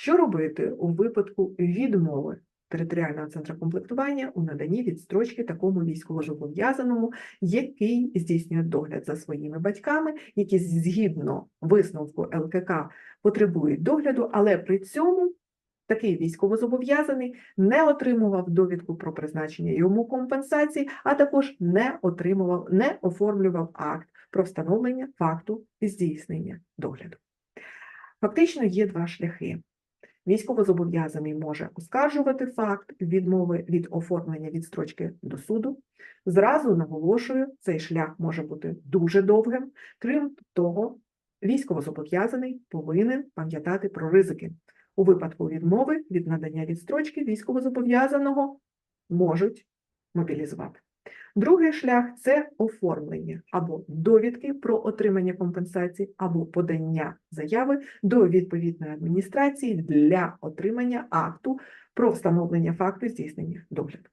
Що робити у випадку відмови територіального центру комплектування у наданні відстрочки такому військовозобов'язаному, який здійснює догляд за своїми батьками, які згідно висновку ЛКК потребують догляду, але при цьому такий військовозобов'язаний не отримував довідку про призначення йому компенсації, а також не отримував, не оформлював акт про встановлення факту здійснення догляду. Фактично є два шляхи. Військовозобов'язаний може оскаржувати факт відмови від оформлення відстрочки до суду. Зразу наголошую, цей шлях може бути дуже довгим. Крім того, військовозобов'язаний повинен пам'ятати про ризики. У випадку відмови від надання відстрочки військовозобов'язаного можуть мобілізувати. Другий шлях це оформлення або довідки про отримання компенсації, або подання заяви до відповідної адміністрації для отримання акту про встановлення факту здійснення догляду.